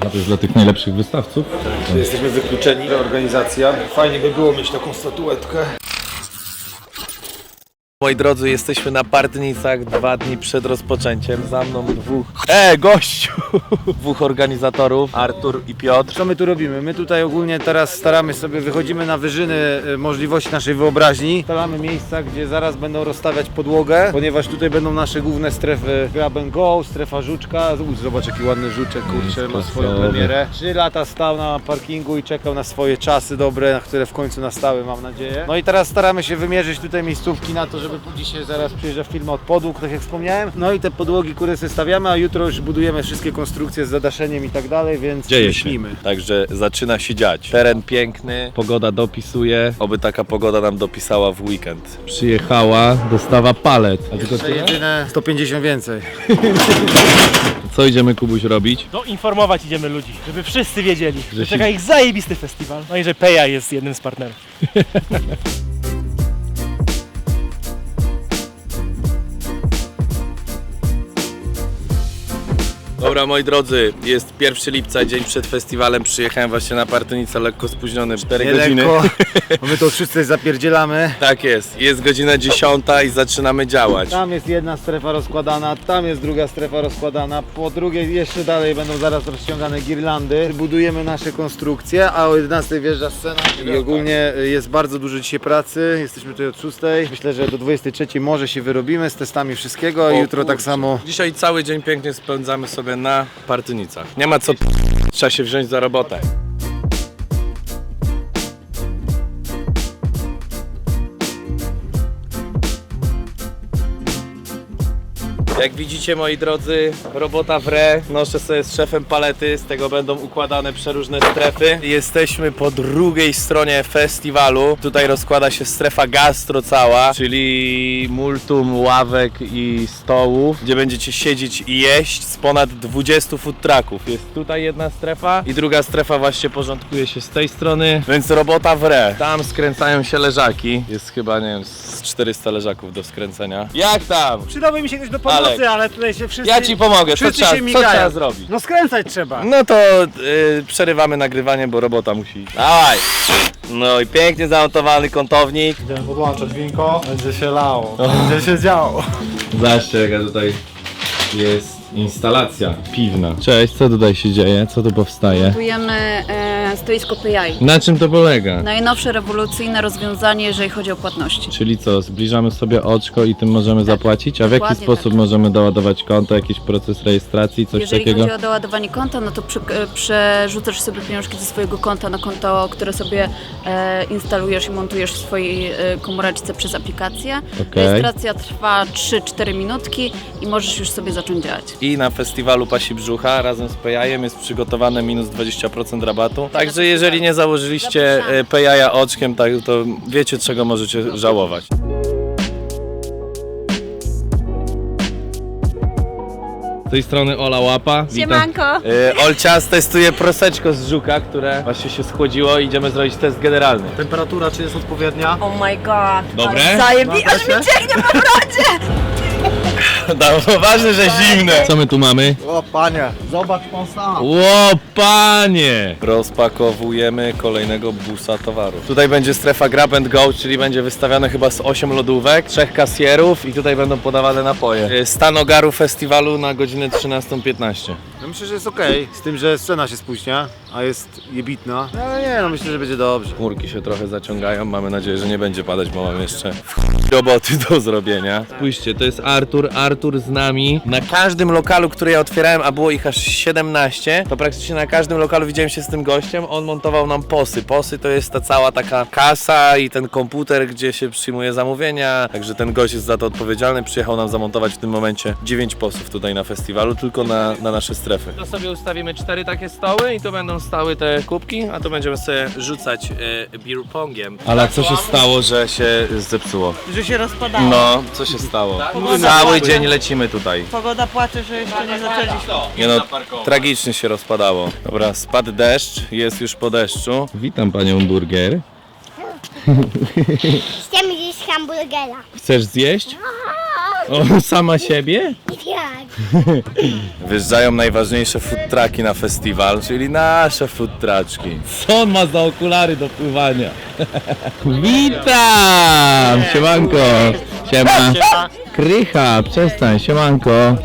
A to jest dla tych najlepszych wystawców? Jesteśmy wykluczeni, organizacja. Fajnie by było mieć taką statuetkę. Moi drodzy, jesteśmy na Partnicach dwa dni przed rozpoczęciem. Za mną dwóch. E, gościu! Dwóch organizatorów, Artur i Piotr. Co my tu robimy? My tutaj ogólnie teraz staramy sobie, wychodzimy na wyżyny e, możliwości naszej wyobraźni. Staramy miejsca, gdzie zaraz będą rozstawiać podłogę, ponieważ tutaj będą nasze główne strefy grab and go, strefa żuczka. Uż, Zobacz jaki ładny żuczek, kurczę, ma swoją klasowy. premierę. Trzy lata stał na parkingu i czekał na swoje czasy dobre, na które w końcu nastały, mam nadzieję. No i teraz staramy się wymierzyć tutaj miejscówki na to, żeby dzisiaj zaraz przyjeżdża firma od podłóg, tak jak wspomniałem. No i te podłogi, które sobie stawiamy, a jutro już budujemy wszystkie konstrukcje z zadaszeniem i tak dalej, więc Dzieje się. myślimy. Także zaczyna się dziać. Teren piękny, pogoda dopisuje. Oby taka pogoda nam dopisała w weekend. Przyjechała dostawa palet. A tylko Jeszcze tyle? jedyne 150 więcej. Co idziemy Kubuś robić? No informować idziemy ludzi, żeby wszyscy wiedzieli, że się- czeka ich zajebisty festiwal. No i że Peja jest jednym z partnerów. Dobra, moi drodzy, jest 1 lipca, dzień przed festiwalem. Przyjechałem właśnie na Partynicę lekko spóźniony, 4 Nie godziny. lekko, bo my to wszyscy zapierdzielamy. Tak jest, jest godzina 10 i zaczynamy działać. Tam jest jedna strefa rozkładana, tam jest druga strefa rozkładana, po drugiej jeszcze dalej będą zaraz rozciągane girlandy. Budujemy nasze konstrukcje, a o 11 wjeżdża scena i ogólnie jest bardzo dużo dzisiaj pracy. Jesteśmy tutaj od 6. Myślę, że do 23 może się wyrobimy z testami wszystkiego, O jutro tak samo. Dzisiaj cały dzień pięknie spędzamy sobie na Partynicach. Nie ma co p- trzeba się wziąć za robotę. Jak widzicie moi drodzy, robota w re, noszę sobie z szefem palety, z tego będą układane przeróżne strefy. Jesteśmy po drugiej stronie festiwalu, tutaj rozkłada się strefa gastro cała, czyli multum ławek i stołów, gdzie będziecie siedzieć i jeść z ponad 20 food trucków. Jest tutaj jedna strefa i druga strefa właśnie porządkuje się z tej strony, więc robota w re. Tam skręcają się leżaki, jest chyba nie wiem, z 400 leżaków do skręcenia. Jak tam? Przydałby mi się ktoś do pomocy, Alek. ale tutaj się wszyscy... Ja ci pomogę, co wszyscy trzeba, się co migają. trzeba zrobić? No skręcać trzeba. No to y, przerywamy nagrywanie, bo robota musi iść. Dawaj! No i pięknie zamontowany kątownik. Będziemy podłączać winko, będzie się lało, będzie się działo. Zobaczcie jaka tutaj jest instalacja piwna. Cześć, co tutaj się dzieje? Co tu powstaje? Budujemy e, stoisko. Na czym to polega? Najnowsze rewolucyjne rozwiązanie, jeżeli chodzi o płatności. Czyli co, zbliżamy sobie oczko i tym możemy zapłacić? A w jaki dokładnie sposób tak. możemy doładować konto, jakiś proces rejestracji, coś Jeżeli takiego? chodzi o doładowanie konta, no to przy, e, przerzucasz sobie pieniążki ze swojego konta na konto, które sobie e, instalujesz i montujesz w swojej e, komóreczce przez aplikację. Okej. Rejestracja trwa 3-4 minutki i możesz już sobie zacząć działać. I na festiwalu Pasi Brzucha razem z Pejajem jest przygotowane minus 20% rabatu. Także jeżeli nie założyliście Zapraszamy. e, Pejaja oczkiem, tak, to wiecie czego możecie żałować. Z tej strony Ola Łapa. Witam. E, Olcia testuje proseczko z żuka, które właśnie się schłodziło i idziemy zrobić test generalny. Temperatura czy jest odpowiednia? Oh my god. Dobre? Zajebi, aż mi cieknie po No, ważne, że zimne. Co my tu mamy? O panie, zobacz pan sam. Ło, panie! Rozpakowujemy kolejnego busa towaru. Tutaj będzie strefa grab and go, czyli będzie wystawiane chyba z 8 lodówek, trzech kasjerów i tutaj będą podawane napoje. E, Stan ogaru festiwalu na godzinę 13.15. No myślę, że jest okej, z tym, że scena się spóźnia, a jest jebitna. No ale nie, no myślę, że będzie dobrze. Chmurki się trochę zaciągają, mamy nadzieję, że nie będzie padać, bo mamy jeszcze roboty do zrobienia. Spójrzcie, to jest Artur, Artur z nami. Na każdym lokalu, który ja otwierałem, a było ich aż 17, to praktycznie na każdym lokalu widziałem się z tym gościem. On montował nam posy. Posy to jest ta cała taka kasa i ten komputer, gdzie się przyjmuje zamówienia. Także ten gość jest za to odpowiedzialny. Przyjechał nam zamontować w tym momencie 9 posów tutaj na festiwalu, tylko na, na nasze strefy. To sobie ustawimy cztery takie stoły i tu będą stały te kubki, a tu będziemy sobie rzucać e, beer pongiem. Ale co się stało, że się zepsuło? Że się rozpadało. No, co się stało? Cały dzień lecimy tutaj. Pogoda płacze, że jeszcze nie zaczęliśmy. Nie no, tragicznie się rozpadało. Dobra, spadł deszcz, jest już po deszczu. Witam panią burger. Chcemy zjeść hamburgera. Chcesz zjeść? O, sama siebie? Wjeżdżają najważniejsze food trucki na festiwal, czyli nasze food truczki. Co on ma za okulary do pływania? Witam! Siemanko! Siema! Krycha, przestań, siemanko!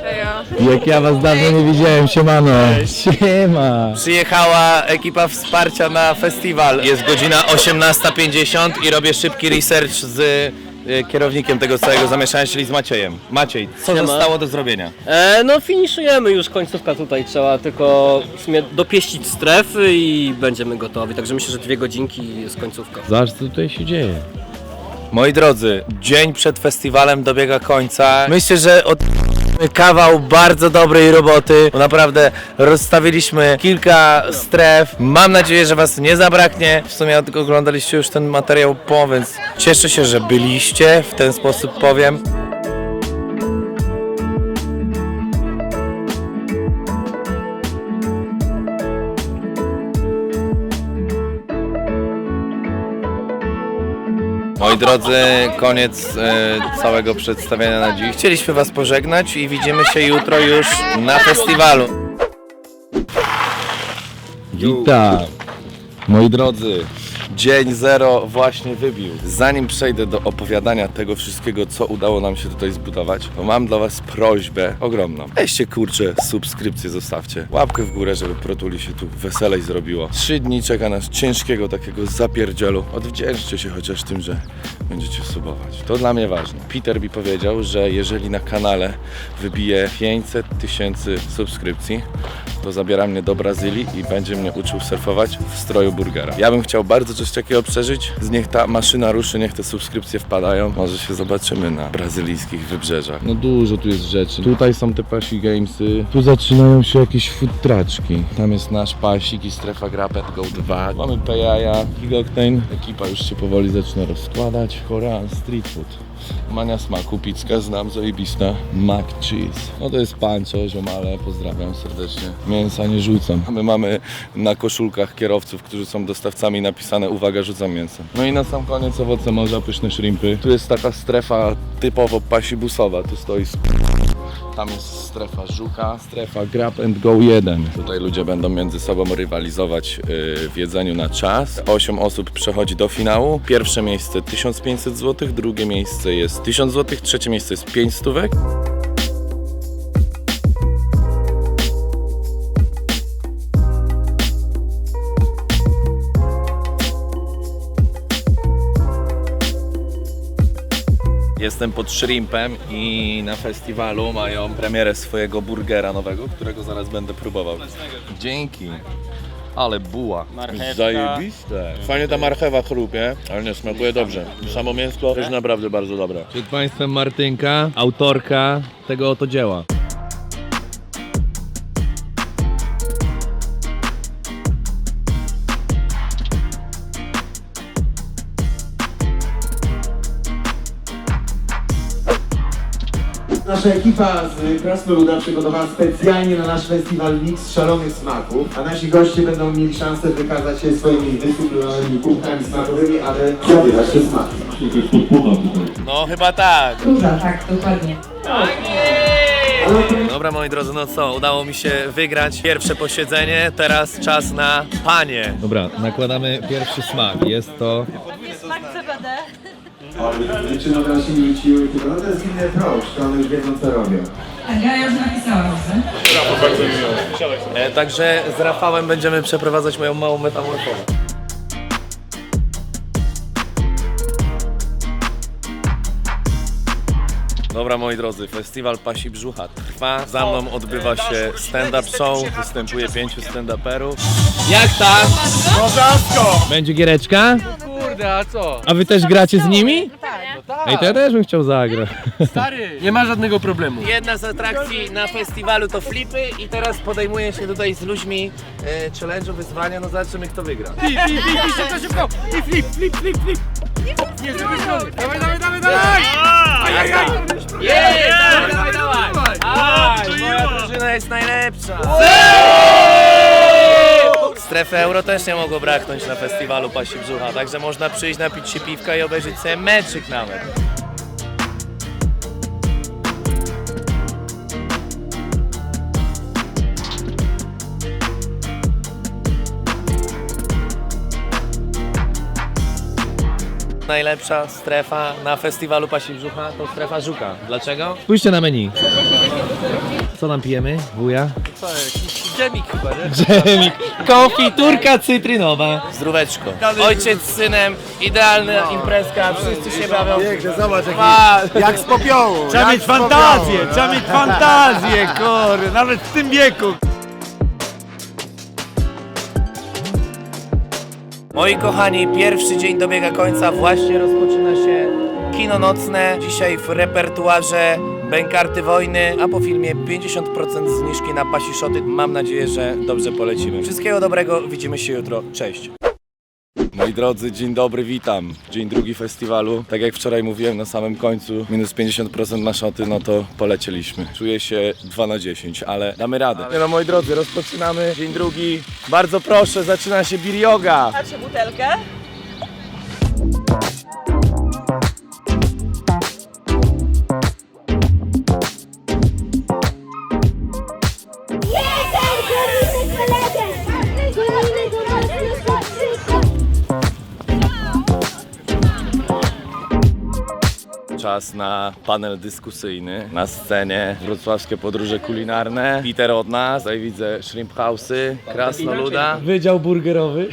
Jak ja was dawno nie widziałem, siemano! Siema! Przyjechała ekipa wsparcia na festiwal. Jest godzina 18.50 i robię szybki research z y, kierownikiem tego całego zamieszania, czyli z Maciejem. Maciej, co Siema. zostało do zrobienia? E, no finiszujemy już, końcówka tutaj trzeba tylko w sumie dopieścić strefy i będziemy gotowi, także myślę, że dwie godzinki jest końcówka. Zobacz co tutaj się dzieje. Moi drodzy, dzień przed festiwalem dobiega końca. Myślę, że od kawał bardzo dobrej roboty, bo naprawdę rozstawiliśmy kilka stref. Mam nadzieję, że Was nie zabraknie. W sumie tylko oglądaliście już ten materiał po, więc cieszę się, że byliście, w ten sposób powiem. Moi drodzy, koniec e, całego przedstawienia na dziś. Chcieliśmy Was pożegnać i widzimy się jutro już na festiwalu. Witam! Moi drodzy, Dzień zero właśnie wybił. Zanim przejdę do opowiadania tego wszystkiego, co udało nam się tutaj zbudować, to mam dla Was prośbę ogromną. Weźcie kurczę, subskrypcję zostawcie. Łapkę w górę, żeby protuli się tu weselej zrobiło. Trzy dni czeka nas ciężkiego takiego zapierdzielu. Odwdzięczcie się chociaż tym, że będziecie subować. To dla mnie ważne. Peter mi powiedział, że jeżeli na kanale wybije 500 tysięcy subskrypcji, to zabiera mnie do Brazylii i będzie mnie uczył surfować w stroju burgera. Ja bym chciał bardzo coś takiego przeżyć. Niech ta maszyna ruszy, niech te subskrypcje wpadają. Może się zobaczymy na brazylijskich wybrzeżach. no dużo tu jest rzeczy. Tutaj są te pasi gamesy, tu zaczynają się jakieś food. Tam jest nasz pasik i strefa Grapet Go 2. Mamy Pejaja, Gigoctane, ekipa już się powoli zaczyna rozkładać. Korean street food. Mania Smaku, pizka znam, zajebista. Mac cheese. No to jest pancho, ziomale, pozdrawiam serdecznie. Mięsa nie rzucam. My mamy na koszulkach kierowców, którzy są dostawcami napisane uwaga, rzucam mięsem. No i na sam koniec owoce morza, pyszne shrimpy. Tu jest taka strefa typowo pasibusowa. Tu stoi sp... Tam jest strefa żuka. Strefa Grab and Go 1. Tutaj ludzie będą między sobą rywalizować yy, w jedzeniu na czas. 8 osób przechodzi do finału. Pierwsze miejsce 1500 zł, drugie miejsce jest 1000 zł, trzecie miejsce jest 5 stówek. Jestem pod Shrimpem i na festiwalu mają premierę swojego burgera nowego, którego zaraz będę próbował. Dzięki. Ale buła. Zajebiste. Fajnie ta marchewa chrupie, ale nie smakuje dobrze. Samo mięsko jest naprawdę bardzo dobre. Przed Państwem Martynka, autorka tego oto dzieła. Nasza ekipa z Krasnoluda przygotowała specjalnie na nasz festiwal miks szalonych smaków, a nasi goście będą mieli szansę wykazać się swoimi wysuplującymi kubkami smakowymi, ale zabierać te smaki. No chyba tak. Duża, tak, dokładnie. Dobra moi drodzy, no co, udało mi się wygrać pierwsze posiedzenie, teraz czas na panie. Dobra, nakładamy pierwszy smak. Jest to Ale dziewczyny się nie wróciły, tylko no to jest inny approach, to one już wiedzą co robią. Ja już napisałam, że? E, także z Rafałem będziemy przeprowadzać moją małą metamorfozę. Dobra moi drodzy, festiwal Pasi Brzucha trwa. Za mną odbywa się stand-up show. Występuje pięciu stand-uperów. Jak tak? Będzie giereczka? Kurde, a co? A wy też gracie z nimi? Ej, to ja też bym chciał zagrać. Stary, nie ma żadnego problemu. Jedna z atrakcji na festiwalu to flipy i teraz podejmuję się tutaj z ludźmi e, challenge'u, wyzwania, no zobaczymy kto wygra. Flip, flip, flip, szybko, szybko! I flip, flip, flip, flip! Nie, drugiej strony! Dawaj, dawaj, dawaj, dawaj! Aj, aj, aj! Jej, dawaj, dawaj, dawaj! Aj, moja drużyna jest najlepsza! Strefy euro też nie mogło braknąć na festiwalu Pasi Brzucha, także można przyjść, napić się piwka i obejrzeć sobie meczyk nawet. Najlepsza strefa na festiwalu Pasi Brzucha to strefa Żuka. Dlaczego? Spójrzcie na menu. Co nam pijemy, wuja? Co, jakiś dżemik chyba, nie? Dżemik. Konfiturka cytrynowa. Zdróweczko. Ojciec z synem, idealna imprezka, wszyscy się bawią. Pięknie, zobacz jak z popiołu. Trzeba mieć fantazję, trzeba mieć fantazję, kory, nawet w tym wieku. Moi kochani, pierwszy dzień dobiega końca, właśnie rozpoczyna się kino nocne. Dzisiaj w repertuarze Bękarty Wojny, a po filmie 50% zniżki na pasi szoty. Mam nadzieję, że dobrze polecimy. Wszystkiego dobrego, widzimy się jutro. Cześć! Moi drodzy, dzień dobry, witam. Dzień drugi festiwalu. Tak jak wczoraj mówiłem na samym końcu, minus 50% na szoty, no to polecieliśmy. Czuję się 2 na 10, ale damy radę. No moi drodzy, rozpoczynamy dzień drugi. Bardzo proszę, zaczyna się beer yoga. Macie butelkę? Czas na panel dyskusyjny. Na scenie wrocławskie podróże kulinarne. Peter od nas, tutaj widzę Shrimp House'y, Krasnoluda. Wydział burgerowy.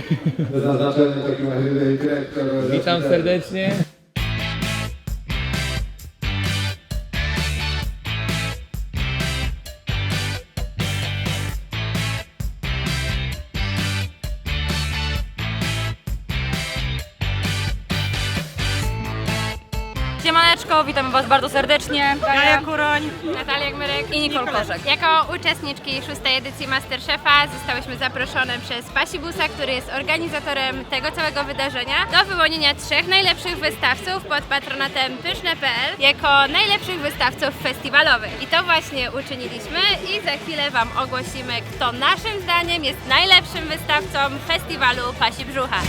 Witam serdecznie. Siemaneczko, witamy Was bardzo serdecznie. Gaja Kuroń. Natalia Gmyrek I Nicole Korzek. Jako uczestniczki szóstej edycji Masterchefa zostałyśmy zaproszone przez Pasibusa, który jest organizatorem tego całego wydarzenia, do wyłonienia trzech najlepszych wystawców pod patronatem pyszne.pl jako najlepszych wystawców festiwalowych. I to właśnie uczyniliśmy i za chwilę Wam ogłosimy, kto naszym zdaniem jest najlepszym wystawcą festiwalu Pasi Brzucha.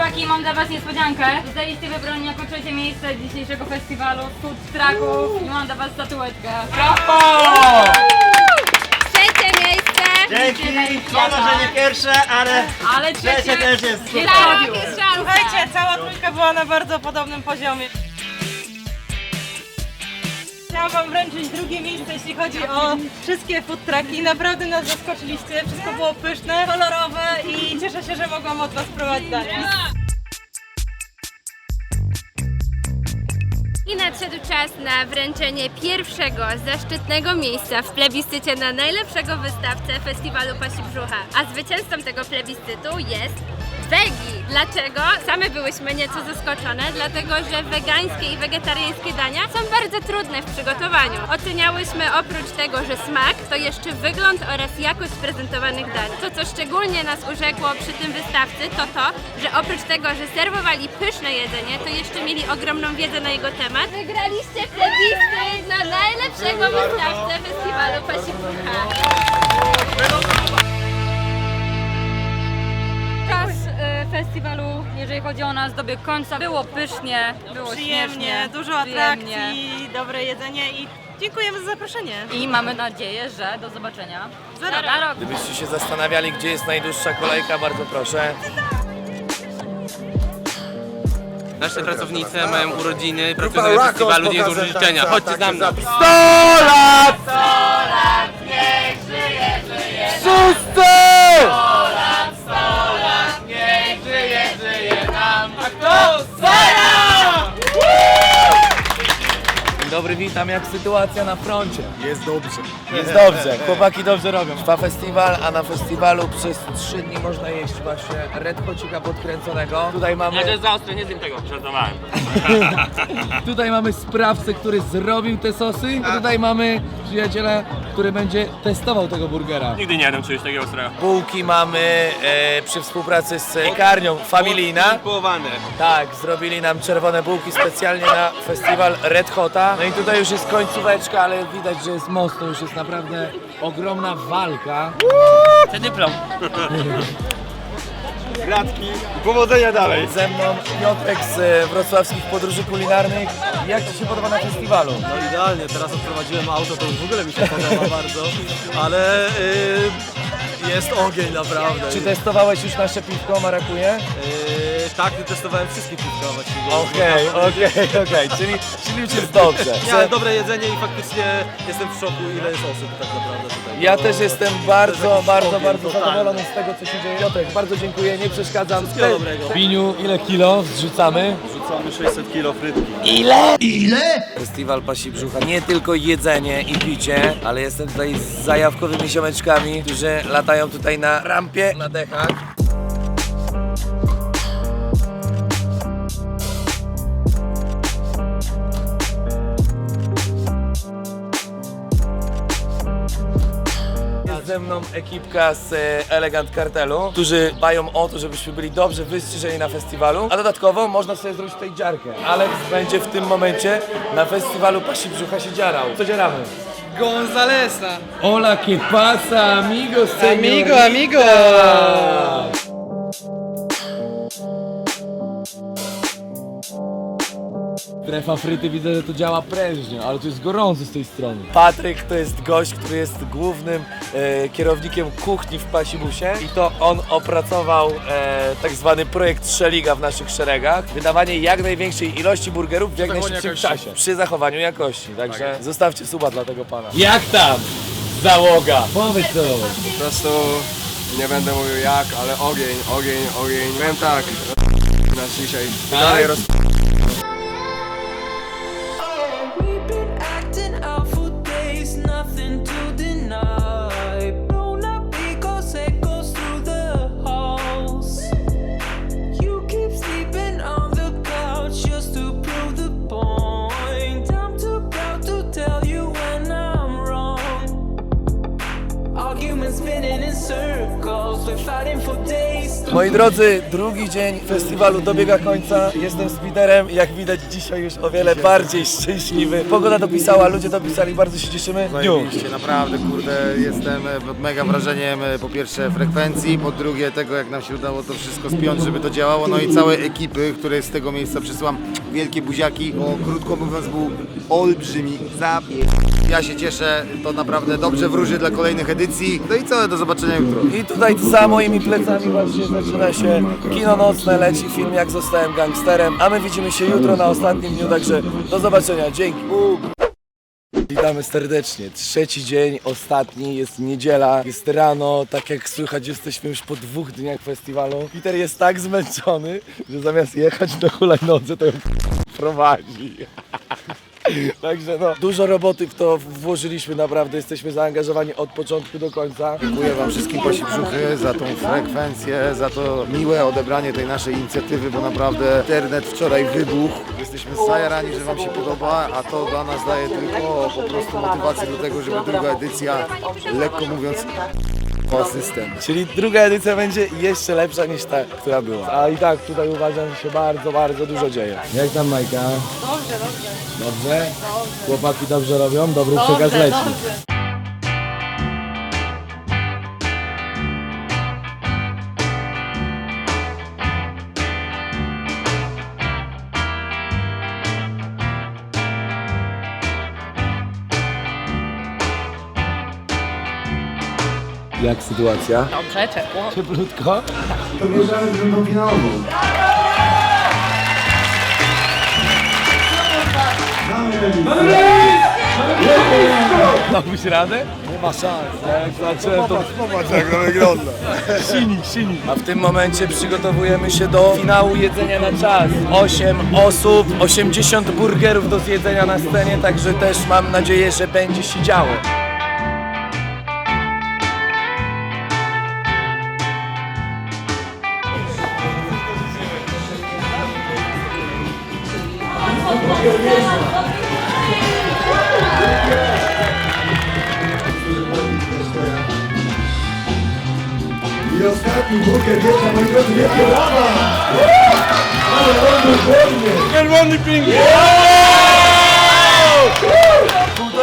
Chłopaki, mam dla Was niespodziankę. Zostaliście wybrani jako trzecie miejsce dzisiejszego festiwalu Food Trucków i mam dla Was statuetkę. Trzecie miejsce! Dzięki. Szkoda, że nie pierwsze, ale Ale trzecie, też jest super. Tak, jest szansa! Słuchajcie, cała trójka była na bardzo podobnym poziomie. Chciałam Wam wręczyć drugie miejsce, jeśli chodzi o wszystkie food trucki. Naprawdę nas zaskoczyliście. Wszystko było pyszne, kolorowe i cieszę się, że mogłam od Was prowadzić dalej. I nadszedł czas na wręczenie pierwszego zaszczytnego miejsca w plebiscycie na najlepszego wystawcę festiwalu Pasi Brzucha. A zwycięzcą tego plebiscytu jest Wegi. Dlaczego? Same byłyśmy nieco zaskoczone, dlatego że wegańskie i wegetariańskie dania są bardzo trudne w przygotowaniu. Oceniałyśmy oprócz tego, że smak, to jeszcze wygląd oraz jakość prezentowanych dań. To, co szczególnie nas urzekło przy tym wystawcy, to to, że oprócz tego, że serwowali pyszne jedzenie, to jeszcze mieli ogromną wiedzę na jego temat. Wygraliście plebiscyt na najlepszego wystawcę festiwalu Pasi festiwalu, jeżeli chodzi o nas, dobiegł końca. Było pysznie, było Przyjemnie, śmiesznie, dużo przyjemnie. atrakcji, dobre jedzenie i dziękujemy za zaproszenie. I mamy nadzieję, że do zobaczenia Za rok. za rok. Gdybyście się zastanawiali, gdzie jest najdłuższa kolejka, bardzo proszę. Nasze pracownice mają urodziny, pracują na festiwalu, nie złożyć życzenia. Chodźcie za mną. 100 lat! 100 lat, dobry, witam. Jak sytuacja na froncie? Jest dobrze. Jest dobrze. Chłopaki dobrze robią. Trwa festiwal, a na festiwalu przez 3 dni można jeść właśnie red hocika podkręconego. Tutaj mamy... Nie, za ostre, nie zjem tego, żartowałem. Tutaj mamy sprawcę, który zrobił te sosy, a tutaj mamy przyjaciela, który będzie testował tego burgera. Nigdy nie jadłem czegoś takiego ostrego. Bułki mamy e, przy współpracy z piekarnią Familijna. Połowane. Tak, zrobili nam czerwone bułki specjalnie na festiwal Red Hota. No i tutaj już jest końcóweczka, ale widać, że jest mocno, już jest naprawdę ogromna walka. Chcę dyplom. Powodzenia dalej. Ze mną Piotrek z e, wrocławskich podróży kulinarnych. Jak Ci się podoba na festiwalu? No idealnie, teraz odprowadziłem auto, to już w ogóle mi się podoba bardzo, ale yy, jest ogień naprawdę. Czy testowałeś już nasze piwko marakuje? Tak, testowałem wszystkie piwka właściwie. Okej, okej, okej, czyli, czyli już jest dobrze. Miałem dobre jedzenie i faktycznie jestem w szoku, ile jest osób tak naprawdę tutaj. Ja też jestem bardzo, jakiś bardzo, ogień bardzo totalny. zadowolony z tego, co się dzieje. Piotrek, bardzo dziękuję, nie przeszkadzam. Wszystkiego dobrego. Biniu, ile kilo zrzucamy? Rzucamy 600 kilo frytki. Festiwal Pasi Brzucha. Nie tylko jedzenie i picie, ale jestem tutaj z zajawkowymi ziomeczkami, którzy latają tutaj na rampie, na dechach. Mną ekipka z e, Elegant Kartelu, którzy dbają o to, żebyśmy byli dobrze wystrzyżeni na festiwalu, a dodatkowo można sobie zrobić tutaj dziarkę. Alex będzie w tym momencie na festiwalu Pasi Brzucha się dziarał. Co dzieramy? Gonzalesa. Hola, que pasa, amigos, Amigo, amigo. Strefa fryty widzę, że to działa prężnie, ale to jest gorąco z tej strony. Patryk to jest gość, który jest głównym e, kierownikiem kuchni w Pasibusie i to on opracował e, tak zwany projekt Szeliga w naszych szeregach. Wydawanie jak największej ilości burgerów w jak najszybszym czasie. Przy zachowaniu jakości, także zostawcie suba dla tego pana. Jak tam? Załoga! Powiedz to! Po prostu nie będę mówił jak, ale ogień, ogień, ogień. Powiem tak, nas dzisiaj dalej roz... Moi drodzy, drugi dzień festiwalu dobiega końca. Jestem z Peterem. Jak widać dzisiaj już o wiele bardziej szczęśliwy. Pogoda dopisała, ludzie dopisali, bardzo się cieszymy. Dniu. Zajebiście, naprawdę, kurde, jestem e, pod mega wrażeniem e, po pierwsze frekwencji, po drugie tego, jak nam się udało to wszystko spiąć, żeby to działało, no i całej ekipy, której z tego miejsca przysyłam wielkie buziaki, bo krótko mówiąc był olbrzymi zapie... Ja się cieszę, to naprawdę dobrze wróży dla kolejnych edycji, no i co, do zobaczenia jutro. I tutaj za moimi plecami właśnie zaczyna się kino nocne, leci film Jak zostałem gangsterem, a my widzimy się jutro na ostatnim dniu, także do zobaczenia, dzięki. Witamy serdecznie. Trzeci dzień, ostatni, jest niedziela, jest rano, tak jak słychać jesteśmy już po dwóch dniach festiwalu. Peter jest tak zmęczony, że zamiast jechać na hulajnodze, to ją prowadzi. Także no, dużo roboty w to włożyliśmy naprawdę, jesteśmy zaangażowani od początku do końca. Dziękuję Wam wszystkim Pasi Brzuchy za tą frekwencję, za to miłe odebranie tej naszej inicjatywy, bo naprawdę internet wczoraj wybuchł. Jesteśmy zajarani, że Wam się podoba, a to dla nas daje tylko po prostu motywację do tego, żeby druga edycja, lekko mówiąc, Czyli druga edycja będzie jeszcze lepsza niż ta, która była. A i tak tutaj uważam, że się bardzo, bardzo dużo dzieje. Jak tam Majka? Dobrze, dobrze. Dobrze? Chłopaki dobrze robią? Dobry przekaz leci. Jak sytuacja? Dobrze, ciepło. Cieplutko? To bierzemy drugą finałową. Dałbyś radę? Nie ma szans. Jak zacząłem to... Popatrz jak to wygląda. Sini, sini. A w tym momencie przygotowujemy się do finału jedzenia na czas. 8 osób, 80 burgerów do zjedzenia na scenie, także też mam nadzieję, że będzie się działo. I ostatni burger wieczna, moi drodzy, wielkie brawa! Czerwony pingwin!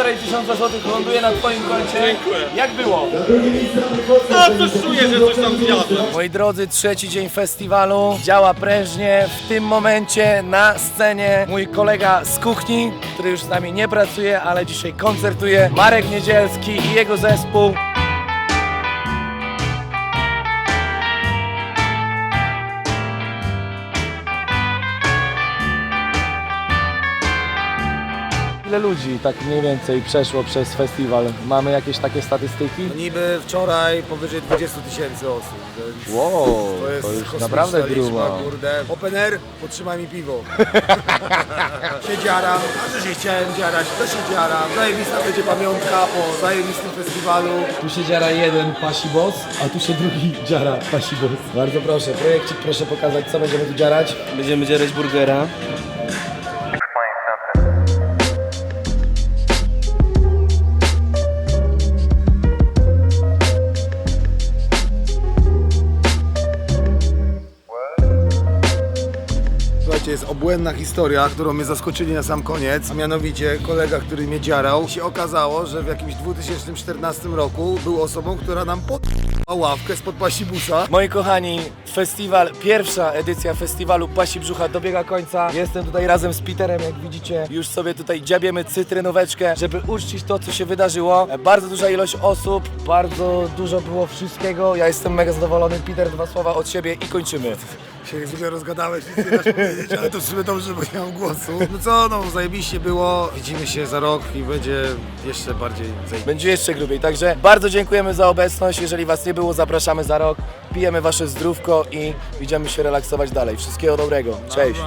Półtorej tysiąca złotych ląduje na twoim koncie. Dziękuję. Jak było? A coś czuję, że coś tam zjadłem. Moi drodzy, trzeci dzień festiwalu działa prężnie. W tym momencie na scenie mój kolega z kuchni, który już z nami nie pracuje, ale dzisiaj koncertuje, Marek Niedzielski i jego zespół. Ile ludzi tak mniej więcej przeszło przez festiwal? Mamy jakieś takie statystyki? No niby wczoraj powyżej 20 tysięcy osób, więc Wow, to jest kosmiczna naprawdę liczba, grubo. kurde. Open air, potrzymaj mi piwo. się dziaram, a że się chciałem dziarać, to się dziaram. Zajebista będzie pamiątka po zajebistym festiwalu. Tu się dziara jeden pasi boss, a tu się drugi dziara pasi boss. Bardzo proszę, projekcik proszę pokazać, co będziemy tu dziarać. Będziemy dzierać burgera. Obłędna historia, którą mnie zaskoczyli na sam koniec, a mianowicie kolega, który mnie dziarał, się okazało, że w jakimś 2014 roku był osobą, która nam pod ławkę spod pasibusa. Moi kochani, festiwal, pierwsza edycja festiwalu Pasi Brzucha dobiega końca. Jestem tutaj razem z Peterem, jak widzicie. Już sobie tutaj dziabiemy cytrynóweczkę, żeby uczcić to, co się wydarzyło. Bardzo duża ilość osób, bardzo dużo było wszystkiego. Ja jestem mega zadowolony. Peter, dwa słowa od siebie i kończymy. się zwykle rozgadałeś, nic nie dasz powiedzieć, ale to w sumie dobrze, bo nie mam głosu. No co, no zajebiście było. Widzimy się za rok i będzie jeszcze bardziej zajebiście. Będzie jeszcze grubiej, także bardzo dziękujemy za obecność. Jeżeli Was nie było, zapraszamy za rok. Pijemy Wasze zdrówko i idziemy się relaksować dalej. Wszystkiego dobrego. Cześć.